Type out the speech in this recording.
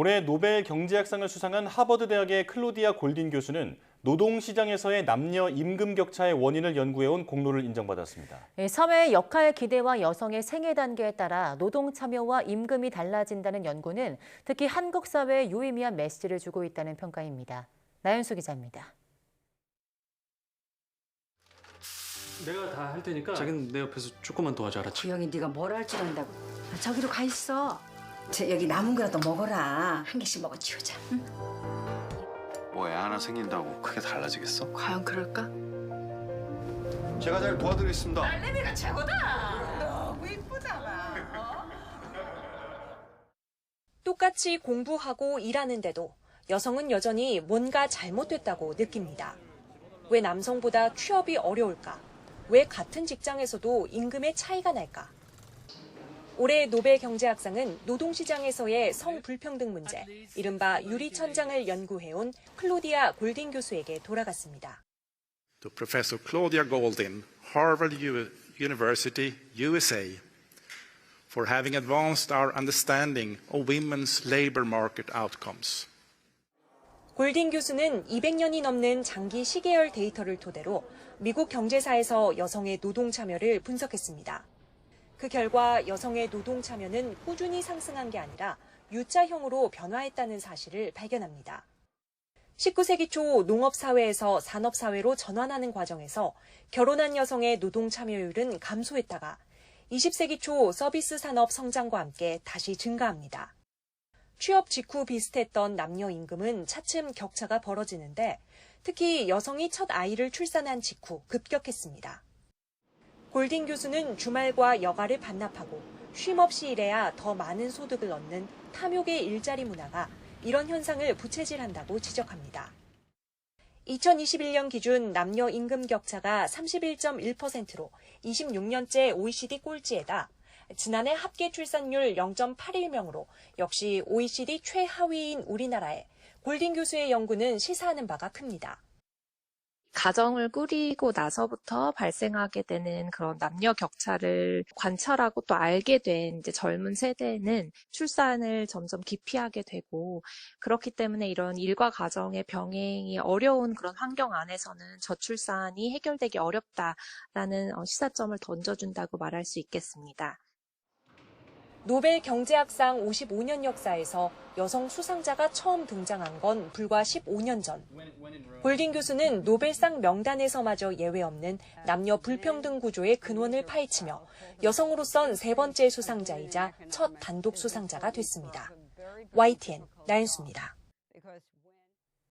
올해 노벨 경제학상을 수상한 하버드 대학의 클로디아 골딘 교수는 노동시장에서의 남녀 임금 격차의 원인을 연구해온 공로를 인정받았습니다. 예, 사회의 역할 기대와 여성의 생애 단계에 따라 노동 참여와 임금이 달라진다는 연구는 특히 한국 사회에 유의미한 메시지를 주고 있다는 평가입니다. 나연수 기자입니다. 내가 다 할 테니까 자기는 내 옆에서 조금만 도와줘 알았지? 주영이 네가 뭘 할 줄 안다고 아, 저기로 가 있어 저 여기 남은 거라도 먹어라 한 개씩 먹어 치우자 응? 뭐 애 하나 생긴다고 크게 달라지겠어? 과연 그럴까? 제가 잘 도와드리겠습니다. 딸내미가 최고다 너무 이쁘잖아 똑같이 공부하고 일하는데도 여성은 여전히 뭔가 잘못됐다고 느낍니다. 왜 남성보다 취업이 어려울까? 왜 같은 직장에서도 임금의 차이가 날까? 올해 노벨 경제학상은 노동시장에서의 성불평등 문제, 이른바 유리천장을 연구해온 클로디아 골딘 교수에게 돌아갔습니다. to Professor Claudia Goldin, Harvard University, USA, for having advanced our understanding of women's labor market outcomes. 골딘 교수는 200년이 넘는 장기 시계열 데이터를 토대로 미국 경제사에서 여성의 노동 참여를 분석했습니다. 그 결과 여성의 노동 참여는 꾸준히 상승한 게 아니라 U자형으로 변화했다는 사실을 발견합니다. 19세기 초 농업사회에서 산업사회로 전환하는 과정에서 결혼한 여성의 노동 참여율은 감소했다가 20세기 초 서비스 산업 성장과 함께 다시 증가합니다. 취업 직후 비슷했던 남녀 임금은 차츰 격차가 벌어지는데 특히 여성이 첫 아이를 출산한 직후 급격했습니다. 골딘 교수는 주말과 여가를 반납하고 쉼 없이 일해야 더 많은 소득을 얻는 탐욕의 일자리 문화가 이런 현상을 부채질한다고 지적합니다. 2021년 기준 남녀 임금 격차가 31.1%로 26년째 OECD 꼴찌에다 지난해 합계 출산율 0.81명으로 역시 OECD 최하위인 우리나라에 골딘 교수의 연구는 시사하는 바가 큽니다. 가정을 꾸리고 나서부터 발생하게 되는 그런 남녀 격차를 관찰하고 또 알게 된 이제 젊은 세대는 출산을 점점 기피하게 되고 그렇기 때문에 이런 일과 가정의 병행이 어려운 그런 환경 안에서는 저출산이 해결되기 어렵다라는 어, 시사점을 던져준다고 말할 수 있겠습니다. 노벨 경제학상 55년 역사에서 여성 수상자가 처음 등장한 건 불과 15년 전. 골딘 교수는 노벨상 명단에서마저 예외 없는 남녀 불평등 구조의 근원을 파헤치며 여성으로선 세 번째 수상자이자 첫 단독 수상자가 됐습니다. YTN 나연수입니다.